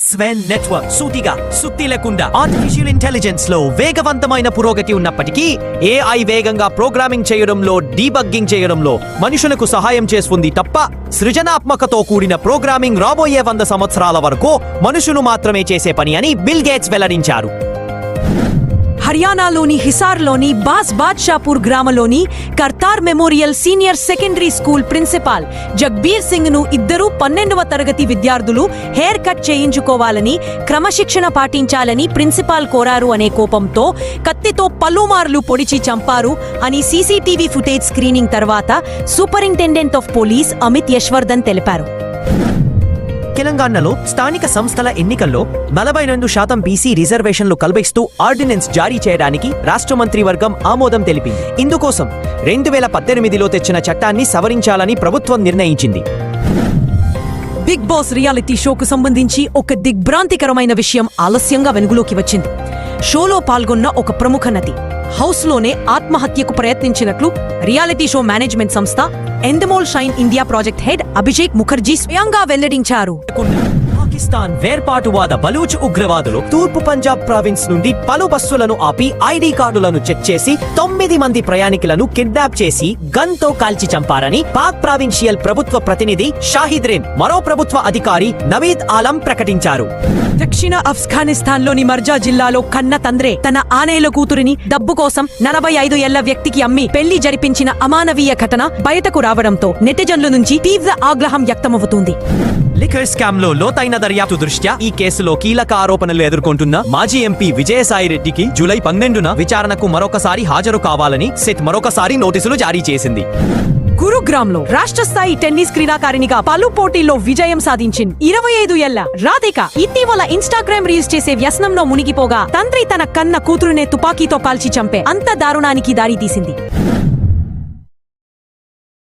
స్వెన్ network సూటిగా సుత్తి లేకుండా ఆర్టిఫిషియల్ ఇంటెలిజెన్స్లో వేగవంతమైన పురోగతి ఉన్నప్పటికీ ఏఐ వేగంగా ప్రోగ్రామింగ్ చేయడంలో డీబగ్గింగ్ చేయడంలో మనుషులకు సహాయం చేస్తుంది తప్ప సృజనాత్మకతో కూడిన ప్రోగ్రామింగ్ రాబోయే వంద సంవత్సరాల వరకు మనుషులు మాత్రమే చేసే పని అని బిల్ గేట్స్ వెల్లడించారు. హర్యానాలోని హిసార్లోని బాస్ బాద్షాపూర్ గ్రామంలోని Kartar memorial senior secondary school principal Jagbir సింగ్ను ఇద్దరు పన్నెండవ తరగతి విద్యార్థులు హెయిర్ కట్ చేయించుకోవాలని క్రమశిక్షణ పాటించాలని ప్రిన్సిపాల్ కోరారు అనే కోపంతో కత్తితో పలుమార్లు పొడిచి చంపారు అని సీసీటీవీ ఫుటేజ్ స్క్రీనింగ్ తర్వాత superintendent of police Amit Yashwardhan తెలిపారు. తెలంగాణలో స్థానిక సంస్థల ఎన్నికల్లో నలభై రెండు శాతం బీసీ రిజర్వేషన్లు కల్పిస్తూ ఆర్డినెన్స్ జారీ చేయడానికి రాష్ట్ర మంత్రివర్గం ఆమోదం తెలిపింది. ఇందుకోసం రెండు వేల పద్దెనిమిదిలో తెచ్చిన చట్టాన్ని సవరించాలని ప్రభుత్వం నిర్ణయించింది. బిగ్ బాస్ రియాలిటీ షోకు సంబంధించి ఒక దిగ్భ్రాంతికరమైన విషయం ఆలస్యంగా వెలుగులోకి వచ్చింది. షోలో పాల్గొన్న ఒక ప్రముఖ నటి. హౌస్లోనే ఆత్మహత్యకు ప్రయత్నించినట్లు రియాలిటీ షో మేనేజ్మెంట్ సంస్థ Endemol Shine India project head Abhishek Mukherjee స్వయంగా వెల్లడించారు. పాకిస్తాన్ వేర్పాటువాద బలూచ్ ఉగ్రవాదులు తూర్పు పంజాబ్ ప్రావిన్స్ నుండి పలు బస్సులను ఆపి ఐడి కార్డులను చెక్ చేసి తొమ్మిది మంది ప్రయాణికులను కిడ్నాప్ చేసి గన్తో కాల్చి చంపారని పాక్ ప్రావిన్షియల్ ప్రభుత్వ ప్రతినిధి షాహిద్ రిన్ మరో ప్రభుత్వ అధికారి నవీద్ ఆలం ప్రకటించారు. దక్షిణ ఆఫ్ఘనిస్తాన్లోని మర్జా జిల్లాలో కన్న తండ్రే తన ఆనేల కూతురిని డబ్బు కోసం నలభై ఐదు ఏళ్ళ వ్యక్తికి అమ్మి పెళ్ళి జరిపించిన అమానవీయ ఘటన బయటకు రావడంతో నెటిజన్ల నుంచి తీవ్ర ఆగ్రహం వ్యక్తమవుతుంది. లిక్కర్ స్కామ్లో లోతైన దర్యాప్తు దృష్ట్యా ఈ కేసులో కీలక ఆరోపణలు ఎదుర్కొంటున్న మాజీ ఎంపీ విజయసాయి రెడ్డికి జూలై పన్నెండున విచారణకు మరొకసారి హాజరు కావాలని సెట్ మరొకసారి నోటీసులు జారీ చేసింది. గురుగ్రామ్లో రాష్ట్ర స్థాయి టెన్నిస్ క్రీడాకారిణిగా పలు పోటీల్లో విజయం సాధించింది. ఇరవై ఐదు ఏళ్ళ రాధిక ఇటీవల ఇన్స్టాగ్రామ్ రీల్స్ చేసే వ్యసనంలో మునిగిపోగా తండ్రి తన కన్న కూతురునే తుపాకీతో కాల్చి చంపే అంత దారుణానికి దారి తీసింది